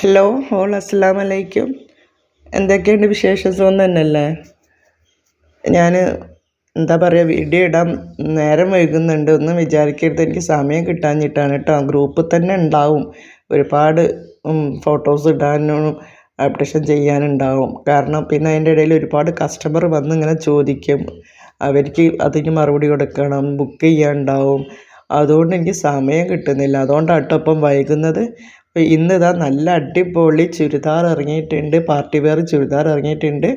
Hello whole അസ്സാം വലൈക്കും എന്തൊക്കെയുണ്ട് വിശേഷം? തന്നെയല്ലേ? ഞാൻ എന്താ പറയുക വീഡിയോ ഇടാൻ നേരം വൈകുന്നുണ്ട്. ഒന്നും വിചാരിക്കരുത്. എനിക്ക് സമയം കിട്ടാഞ്ഞിട്ടാണ് കേട്ടോ. ഗ്രൂപ്പിൽ തന്നെ ഉണ്ടാവും. ഒരുപാട് ഫോട്ടോസ് ഇടാനും അപ്ഡേഷൻ ചെയ്യാനുണ്ടാവും. കാരണം പിന്നെ അതിന്റെ ഇടയിൽ ഒരുപാട് കസ്റ്റമർ വന്ന് ഇങ്ങനെ ചോദിക്കും. അവർക്ക് അതിന് മറുപടി കൊടുക്കണം. ബുക്ക് ചെയ്യാനുണ്ടാവും. അതുകൊണ്ട് എനിക്ക് സമയം കിട്ടുന്നില്ല. അതുകൊണ്ടാണ് കേട്ടോ ഇപ്പം വൈകുന്നത്. അപ്പോൾ ഇന്ന് ഇതാ നല്ല അടിപൊളി ചുരിദാർ ഇറങ്ങിയിട്ടുണ്ട്. പാർട്ടി വെയർ ചുരിദാർ ഇറങ്ങിയിട്ടുണ്ട്.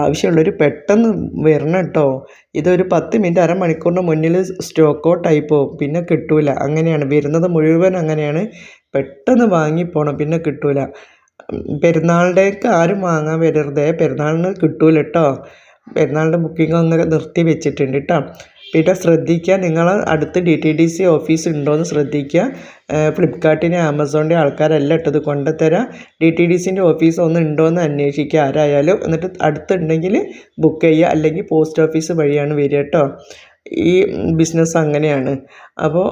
ആവശ്യമുള്ളവർ പെട്ടെന്ന് വരണം കേട്ടോ. ഇതൊരു പത്ത് മിനിറ്റ് അരമണിക്കൂറിന് മുന്നിൽ സ്റ്റോക്ക് ഔട്ട് ആയി പോകും. പിന്നെ കിട്ടൂല. അങ്ങനെയാണ്. വരുന്നത് മുഴുവൻ അങ്ങനെയാണ്. പെട്ടെന്ന് വാങ്ങിപ്പോണം പിന്നെ കിട്ടൂല. പെരുന്നാളിന്റെയൊക്കെ ആരും വാങ്ങാൻ വരരുതേ. പെരുന്നാളിന് കിട്ടൂല കേട്ടോ. പെരുന്നാളിന്റെ ബുക്കിംഗ് ഒന്ന് നിർത്തി വെച്ചിട്ടുണ്ട് കേട്ടോ. പിന്നെ ശ്രദ്ധിക്കുക നിങ്ങൾ അടുത്ത് D T D C office ഉണ്ടോയെന്ന് ശ്രദ്ധിക്കുക ഫ്ലിപ്കാർട്ടിന്റെ ആമസോണിന്റെ ആൾക്കാരെല്ലാം ഇട്ടത് കൊണ്ടുതരാം. ഡി ടി ഡി സിന്റെ ഓഫീസ് ഒന്ന് ഉണ്ടോയെന്ന് അന്വേഷിക്കുക ആരായാലും. എന്നിട്ട് അടുത്തുണ്ടെങ്കിൽ ബുക്ക് ചെയ്യുക അല്ലെങ്കിൽ പോസ്റ്റ് ഓഫീസ് വഴിയാണ് വരിക കേട്ടോ ഈ ബിസിനസ് അങ്ങനെയാണ്. അപ്പോൾ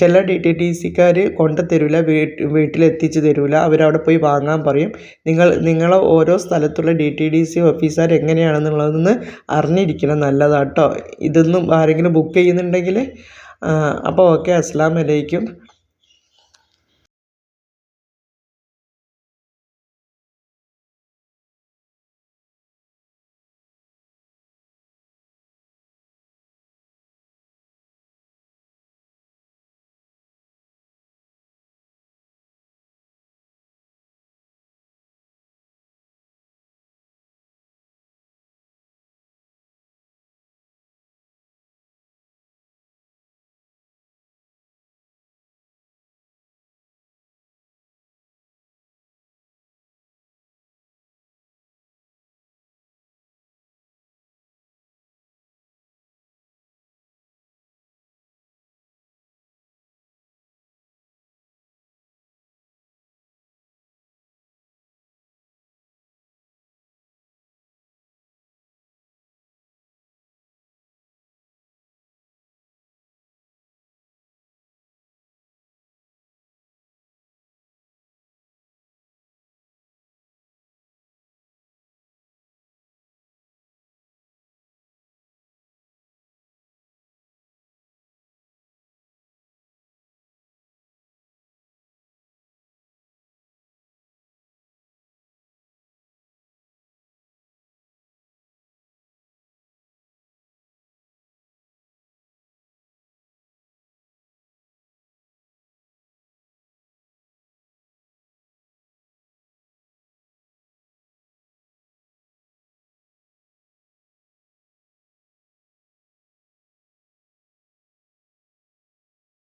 ചില ഡി ടി ടി സിക്കാർ കൊണ്ട് തരില്ല വീട്ട് വീട്ടിലെത്തിച്ച് തരില്ല അവരവിടെ പോയി വാങ്ങാൻ പറയും. നിങ്ങൾ നിങ്ങൾ ഓരോ സ്ഥലത്തുള്ള D T D C officer എങ്ങനെയാണെന്നുള്ളതെന്ന് അറിഞ്ഞിരിക്കണം നല്ലതാട്ടോ. ഇതൊന്നും ആരെങ്കിലും ബുക്ക് ചെയ്യുന്നുണ്ടെങ്കിൽ അപ്പോൾ ഓക്കെ അസ്സാം വലൈക്കും